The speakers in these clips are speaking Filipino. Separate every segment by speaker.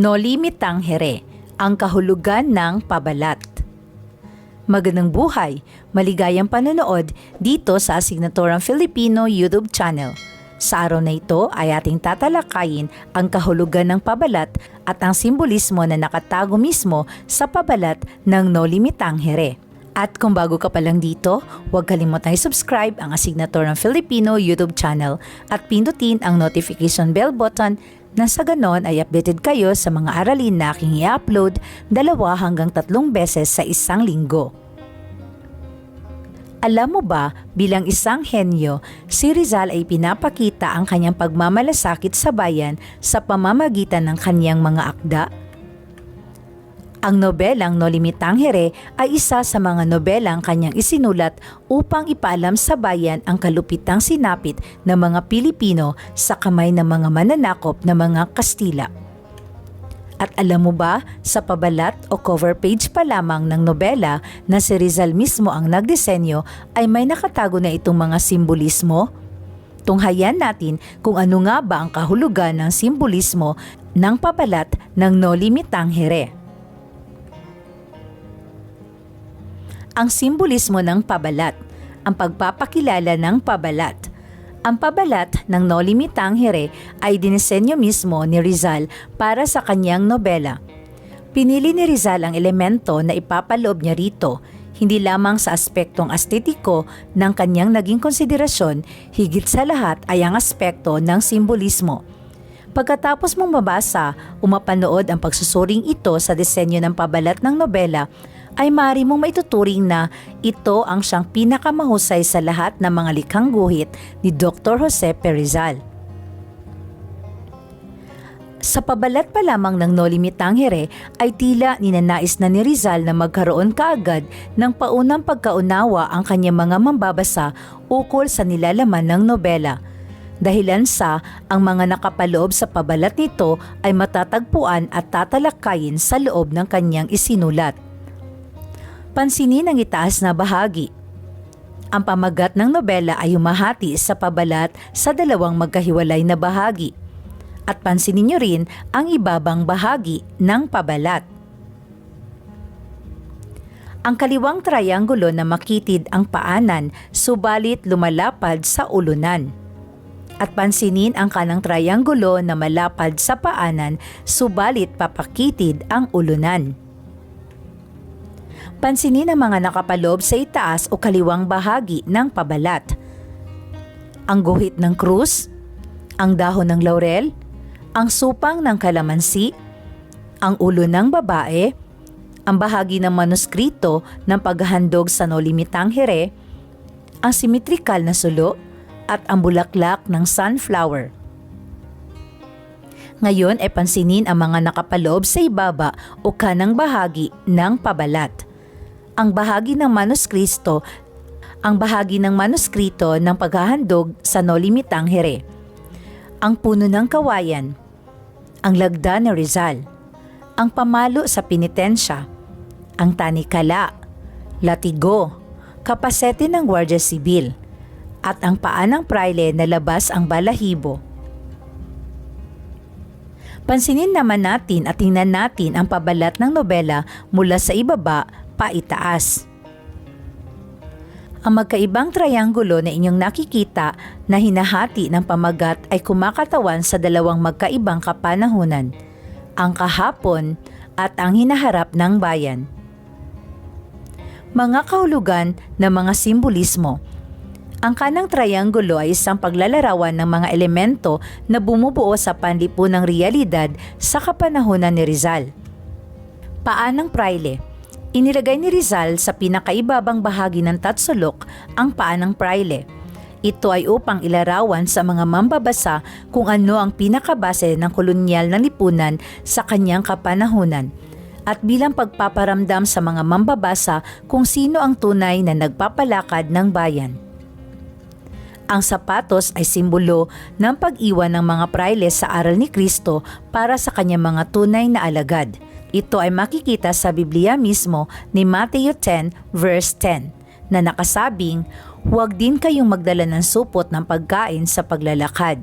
Speaker 1: No Limitang Here, ang kahulugan ng pabalat. Magandang buhay, maligayang panonood dito sa Asignaturang Filipino YouTube channel. Sa araw na ito ay ating tatalakayin ang kahulugan ng pabalat at ang simbolismo na nakatago mismo sa pabalat ng No Limitang Here. At kung bago ka pa lang dito, huwag kalimutang i-subscribe ang Asignaturang Filipino YouTube channel at pindutin ang notification bell button na sa ganon ay updated kayo sa mga aralin na aking i-upload dalawa hanggang tatlong beses sa isang linggo. Alam mo ba, bilang isang henyo, si Rizal ay pinapakita ang kanyang pagmamalasakit sa bayan sa pamamagitan ng kanyang mga akda? Ang nobelang No Limitang Here ay isa sa mga nobelang kanyang isinulat upang ipaalam sa bayan ang kalupitang sinapit ng mga Pilipino sa kamay ng mga mananakop na mga Kastila. At alam mo ba, sa pabalat o cover page pa lamang ng nobela na si Rizal mismo ang nagdisenyo ay may nakatago na itong mga simbolismo? Tunghayan natin kung ano nga ba ang kahulugan ng simbolismo ng pabalat ng No Limitang Ang simbolismo ng pabalat, ang pagpapakilala ng pabalat. Ang pabalat ng No Limitang Here ay dinisenyo mismo ni Rizal para sa kanyang nobela. Pinili ni Rizal ang elemento na ipapaloob niya rito, hindi lamang sa aspektong estetiko ng kanyang naging konsiderasyon, higit sa lahat ay ang aspekto ng simbolismo. Pagkatapos mong mabasa o mapanood ang pagsusuring ito sa disenyo ng pabalat ng nobela, ay maaari mong maituturing na ito ang siyang pinakamahusay sa lahat ng mga likhang guhit ni Dr. Jose Perizal. Sa pabalat pa lamang ng No Limitang Here ay tila ninanais na ni Rizal na magkaroon kaagad ng paunang pagkaunawa ang kanyang mga mambabasa ukol sa nilalaman ng nobela. Dahilan sa ang mga nakapaloob sa pabalat nito ay matatagpuan at tatalakayin sa loob ng kanyang isinulat. Pansinin ang itaas na bahagi. Ang pamagat ng nobela ay humahati sa pabalat sa dalawang magkahiwalay na bahagi. At pansinin niyo rin ang ibabang bahagi ng pabalat. Ang kaliwang triangulo na makitid ang paanan subalit lumalapad sa ulunan. At pansinin ang kanang triangulo na malapad sa paanan subalit papakitid ang ulunan. Pansinin ang mga nakapaloob sa itaas o kaliwang bahagi ng pabalat. Ang guhit ng krus, ang dahon ng laurel, ang supang ng kalamansi, ang ulo ng babae, ang bahagi ng manuskrito ng paghahandog sa nolimitang here, ang symmetrical na sulo, at ang bulaklak ng sunflower. Ngayon ay pansinin ang mga nakapaloob sa ibaba o kanang bahagi ng pabalat ang bahagi ng manuskrito ang bahagi ng manuskrito ng paghahandog sa No Limitang Here. Ang puno ng kawayan, ang lagda ni Rizal, ang pamalo sa penitensya, ang tanikala, latigo, kapasete ng Guardia Sibil, at ang paa ng praile na labas ang balahibo. Pansinin naman natin at tingnan natin ang pabalat ng nobela mula sa ibaba paitaas. Ang magkaibang triangulo na inyong nakikita na hinahati ng pamagat ay kumakatawan sa dalawang magkaibang kapanahunan, ang kahapon at ang hinaharap ng bayan. Mga kahulugan ng mga simbolismo ang kanang triangulo ay isang paglalarawan ng mga elemento na bumubuo sa panlipunang realidad sa kapanahunan ni Rizal. Paanang praile Inilagay ni Rizal sa pinakaibabang bahagi ng tatsulok ang paa ng praile. Ito ay upang ilarawan sa mga mambabasa kung ano ang pinakabase ng kolonyal na lipunan sa kanyang kapanahunan at bilang pagpaparamdam sa mga mambabasa kung sino ang tunay na nagpapalakad ng bayan. Ang sapatos ay simbolo ng pag-iwan ng mga praile sa aral ni Kristo para sa kanyang mga tunay na alagad – ito ay makikita sa Biblia mismo ni Matthew 10 verse 10 na nakasabing, Huwag din kayong magdala ng supot ng pagkain sa paglalakad,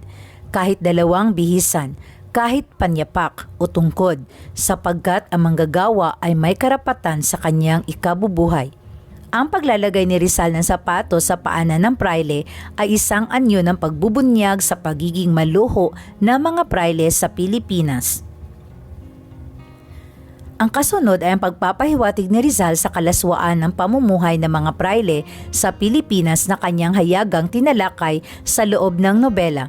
Speaker 1: kahit dalawang bihisan, kahit panyapak o tungkod sapagkat ang manggagawa ay may karapatan sa kanyang ikabubuhay. Ang paglalagay ni Rizal ng sapato sa paanan ng praile ay isang anyo ng pagbubunyag sa pagiging maluho ng mga praile sa Pilipinas. Ang kasunod ay ang pagpapahiwatig ni Rizal sa kalaswaan ng pamumuhay ng mga praile sa Pilipinas na kanyang hayagang tinalakay sa loob ng nobela.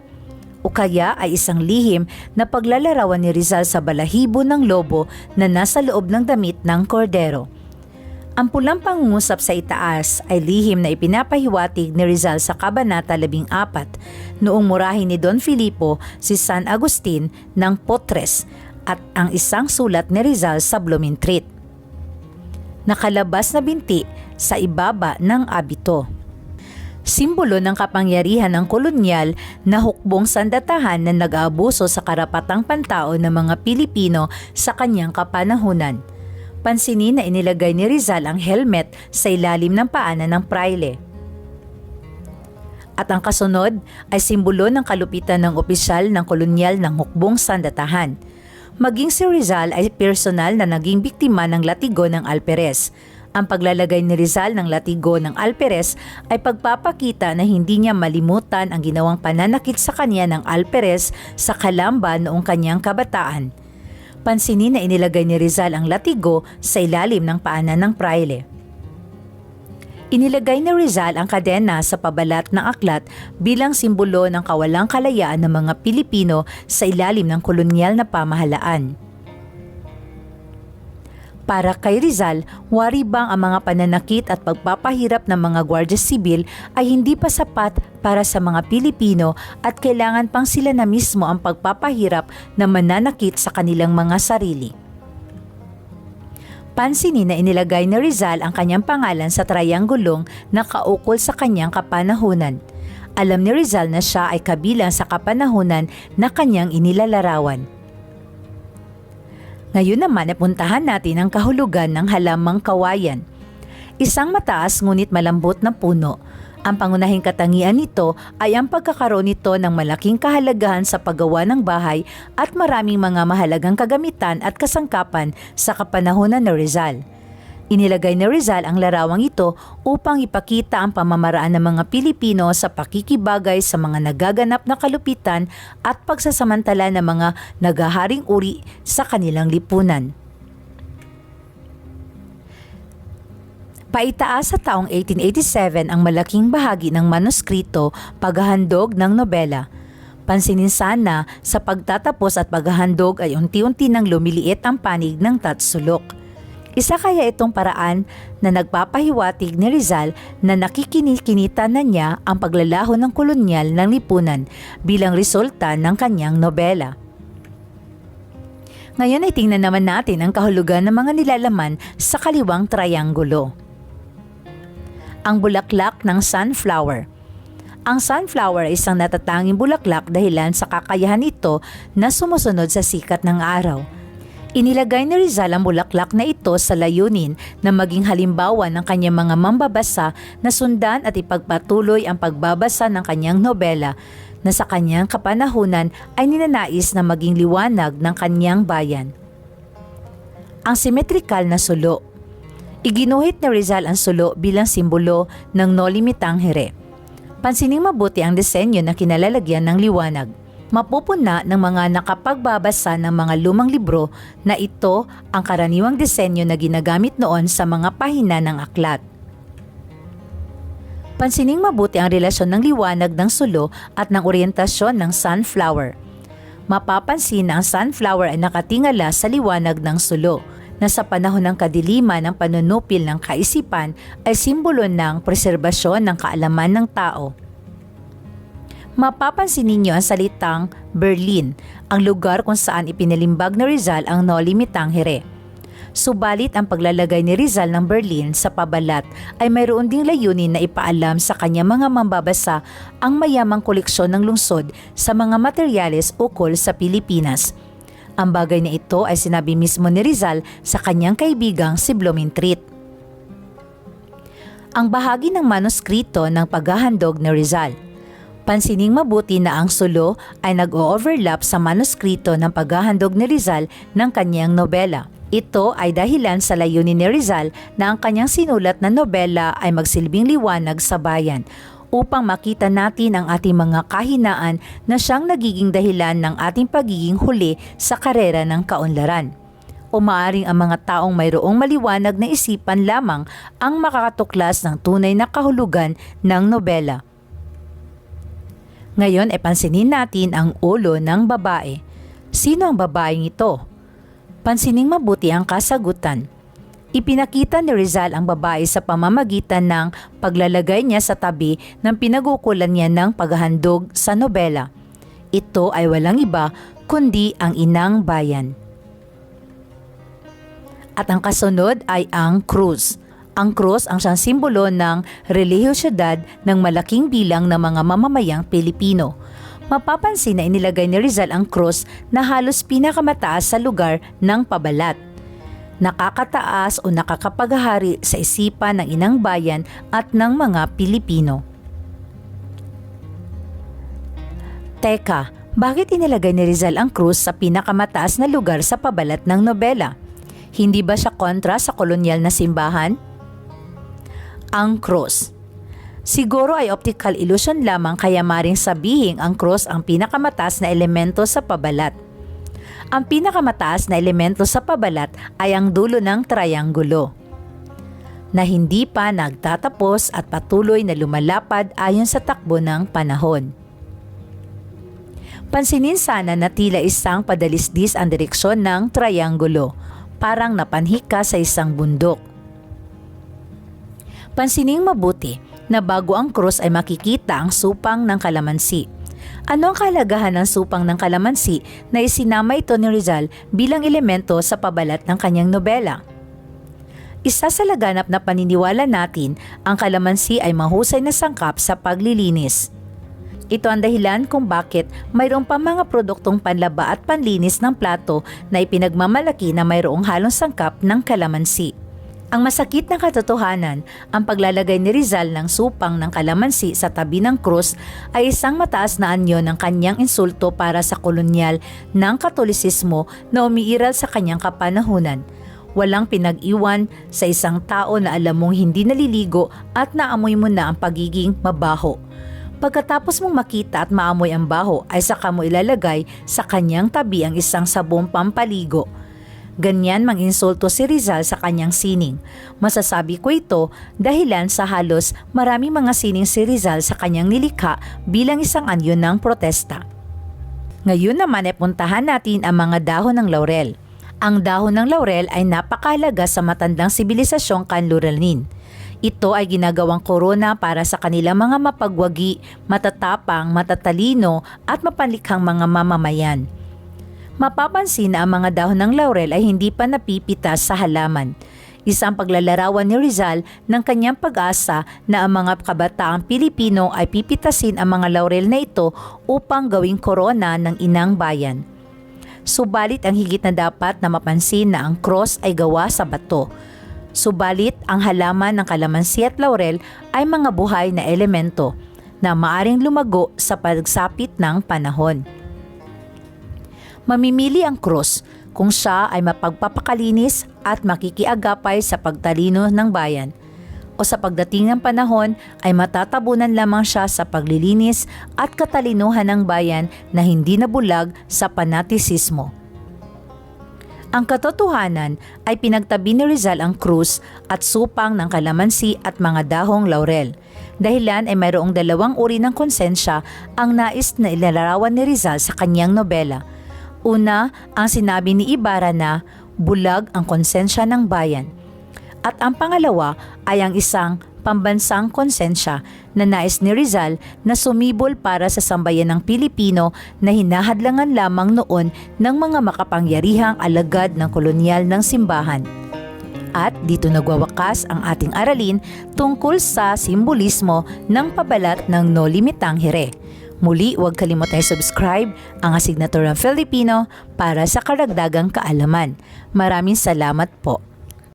Speaker 1: O kaya ay isang lihim na paglalarawan ni Rizal sa balahibo ng lobo na nasa loob ng damit ng kordero. Ang pulang pangungusap sa itaas ay lihim na ipinapahiwatig ni Rizal sa Kabanata 14 noong murahin ni Don Filipo si San Agustin ng Potres at ang isang sulat ni Rizal sa Blumentritt. Nakalabas na binti sa ibaba ng abito. Simbolo ng kapangyarihan ng kolonyal na hukbong sandatahan na nag-aabuso sa karapatang pantao ng mga Pilipino sa kanyang kapanahunan. Pansinin na inilagay ni Rizal ang helmet sa ilalim ng paanan ng praile. At ang kasunod ay simbolo ng kalupitan ng opisyal ng kolonyal ng hukbong sandatahan. Maging si Rizal ay personal na naging biktima ng latigo ng Alperes. Ang paglalagay ni Rizal ng latigo ng Alperes ay pagpapakita na hindi niya malimutan ang ginawang pananakit sa kanya ng Alperes sa Kalamba noong kanyang kabataan. Pansinin na inilagay ni Rizal ang latigo sa ilalim ng paanan ng praile. Inilagay ni Rizal ang kadena sa pabalat ng aklat bilang simbolo ng kawalang kalayaan ng mga Pilipino sa ilalim ng kolonyal na pamahalaan. Para kay Rizal, wari bang ang mga pananakit at pagpapahirap ng mga gwardya sibil ay hindi pa sapat para sa mga Pilipino at kailangan pang sila na mismo ang pagpapahirap na mananakit sa kanilang mga sarili. Pansinin na inilagay ni Rizal ang kanyang pangalan sa trianggulong na kaukol sa kanyang kapanahunan. Alam ni Rizal na siya ay kabilang sa kapanahunan na kanyang inilalarawan. Ngayon naman napuntahan natin ang kahulugan ng halamang kawayan. Isang mataas ngunit malambot na puno. Ang pangunahing katangian nito ay ang pagkakaroon nito ng malaking kahalagahan sa paggawa ng bahay at maraming mga mahalagang kagamitan at kasangkapan sa kapanahonan ni Rizal. Inilagay ni Rizal ang larawang ito upang ipakita ang pamamaraan ng mga Pilipino sa pakikibagay sa mga nagaganap na kalupitan at pagsasamantala ng mga nagaharing uri sa kanilang lipunan. Paitaas sa taong 1887 ang malaking bahagi ng manuskrito paghahandog ng nobela. Pansinin sana sa pagtatapos at paghahandog ay unti-unti nang lumiliit ang panig ng tatsulok. Isa kaya itong paraan na nagpapahiwatig ni Rizal na nakikinikinita na niya ang paglalaho ng kolonyal ng lipunan bilang resulta ng kanyang nobela. Ngayon ay tingnan naman natin ang kahulugan ng mga nilalaman sa kaliwang trianggulo. Ang bulaklak ng sunflower. Ang sunflower ay isang natatanging bulaklak dahilan sa kakayahan ito na sumusunod sa sikat ng araw. Inilagay ni Rizal ang bulaklak na ito sa layunin na maging halimbawa ng kanyang mga mambabasa na sundan at ipagpatuloy ang pagbabasa ng kanyang nobela na sa kanyang kapanahunan ay ninanais na maging liwanag ng kanyang bayan. Ang simetrikal na sulo Iginuhit ni Rizal ang sulo bilang simbolo ng Noli Me Tangere. Pansining mabuti ang disenyo na kinalalagyan ng liwanag. Mapupuna ng mga nakapagbabasa ng mga lumang libro na ito ang karaniwang disenyo na ginagamit noon sa mga pahina ng aklat. Pansining mabuti ang relasyon ng liwanag ng sulo at ng oryentasyon ng sunflower. Mapapansin na ang sunflower ay nakatingala sa liwanag ng sulo na sa panahon ng kadiliman ng panunupil ng kaisipan ay simbolo ng preserbasyon ng kaalaman ng tao. Mapapansin ninyo ang salitang Berlin, ang lugar kung saan ipinalimbag ni Rizal ang Noli Me Tangere. Subalit ang paglalagay ni Rizal ng Berlin sa pabalat ay mayroon ding layunin na ipaalam sa kanya mga mambabasa ang mayamang koleksyon ng lungsod sa mga materyales ukol sa Pilipinas – ang bagay na ito ay sinabi mismo ni Rizal sa kanyang kaibigang si Blumentritt. Ang bahagi ng manuskrito ng paghahandog ni Rizal. Pansining mabuti na ang sulo ay nag-o-overlap sa manuskrito ng paghahandog ni Rizal ng kanyang nobela. Ito ay dahilan sa layunin ni Rizal na ang kanyang sinulat na nobela ay magsilbing liwanag sa bayan upang makita natin ang ating mga kahinaan na siyang nagiging dahilan ng ating pagiging huli sa karera ng kaunlaran. O maaring ang mga taong mayroong maliwanag na isipan lamang ang makakatuklas ng tunay na kahulugan ng nobela. Ngayon ay pansinin natin ang ulo ng babae. Sino ang babaeng ito? Pansining mabuti ang kasagutan. Ipinakita ni Rizal ang babae sa pamamagitan ng paglalagay niya sa tabi ng pinagukulan niya ng paghahandog sa nobela. Ito ay walang iba kundi ang inang bayan. At ang kasunod ay ang krus. Ang krus ang siyang simbolo ng relihiyosidad ng malaking bilang ng mga mamamayang Pilipino. Mapapansin na inilagay ni Rizal ang krus na halos pinakamataas sa lugar ng pabalat. Nakakataas o nakakapaghahari sa isipan ng inang bayan at ng mga Pilipino. Teka, bakit inilagay ni Rizal ang krus sa pinakamataas na lugar sa pabalat ng nobela? Hindi ba siya kontra sa kolonyal na simbahan? Ang krus. Siguro ay optical illusion lamang kaya maring sabihing ang cross ang pinakamataas na elemento sa pabalat. Ang pinakamataas na elemento sa pabalat ay ang dulo ng trianggulo na hindi pa nagtatapos at patuloy na lumalapad ayon sa takbo ng panahon. Pansinin sana na tila isang padalisdis ang direksyon ng trianggulo, parang napanhik ka sa isang bundok. Pansining mabuti na bago ang krus ay makikita ang supang ng kalamansi. Ano ang kalagahan ng supang ng kalamansi na isinama ito ni Rizal bilang elemento sa pabalat ng kanyang nobela? Isa sa laganap na paniniwala natin, ang kalamansi ay mahusay na sangkap sa paglilinis. Ito ang dahilan kung bakit mayroong pa mga produktong panlaba at panlinis ng plato na ipinagmamalaki na mayroong halong sangkap ng kalamansi. Ang masakit na katotohanan, ang paglalagay ni Rizal ng supang ng kalamansi sa tabi ng krus ay isang mataas na anyo ng kanyang insulto para sa kolonyal ng katolisismo na umiiral sa kanyang kapanahunan. Walang pinag-iwan sa isang tao na alam mong hindi naliligo at naamoy mo na ang pagiging mabaho. Pagkatapos mong makita at maamoy ang baho ay saka mo ilalagay sa kanyang tabi ang isang sabong pampaligo – Ganyan manginsulto si Rizal sa kanyang sining. Masasabi ko ito dahilan sa halos maraming mga sining si Rizal sa kanyang nilikha bilang isang anyo ng protesta. Ngayon naman ay puntahan natin ang mga dahon ng laurel. Ang dahon ng laurel ay napakahalaga sa matandang sibilisasyong kanluranin. Ito ay ginagawang korona para sa kanilang mga mapagwagi, matatapang, matatalino at mapanlikhang mga mamamayan mapapansin na ang mga dahon ng laurel ay hindi pa napipitas sa halaman. Isang paglalarawan ni Rizal ng kanyang pag-asa na ang mga kabataang Pilipino ay pipitasin ang mga laurel na ito upang gawing korona ng inang bayan. Subalit ang higit na dapat na mapansin na ang cross ay gawa sa bato. Subalit ang halaman ng kalamansi at laurel ay mga buhay na elemento na maaring lumago sa pagsapit ng panahon mamimili ang krus kung siya ay mapagpapakalinis at makikiagapay sa pagtalino ng bayan o sa pagdating ng panahon ay matatabunan lamang siya sa paglilinis at katalinuhan ng bayan na hindi nabulag sa panatisismo. Ang katotohanan ay pinagtabi ni Rizal ang krus at supang ng kalamansi at mga dahong laurel. Dahilan ay mayroong dalawang uri ng konsensya ang nais na ilalarawan ni Rizal sa kanyang nobela – Una, ang sinabi ni Ibarra na bulag ang konsensya ng bayan. At ang pangalawa ay ang isang pambansang konsensya na nais ni Rizal na sumibol para sa sambayan ng Pilipino na hinahadlangan lamang noon ng mga makapangyarihang alagad ng kolonyal ng simbahan. At dito nagwawakas ang ating aralin tungkol sa simbolismo ng pabalat ng No Limitang Here. Muli, huwag kalimutang subscribe ang Asignaturang Filipino para sa karagdagang kaalaman. Maraming salamat po.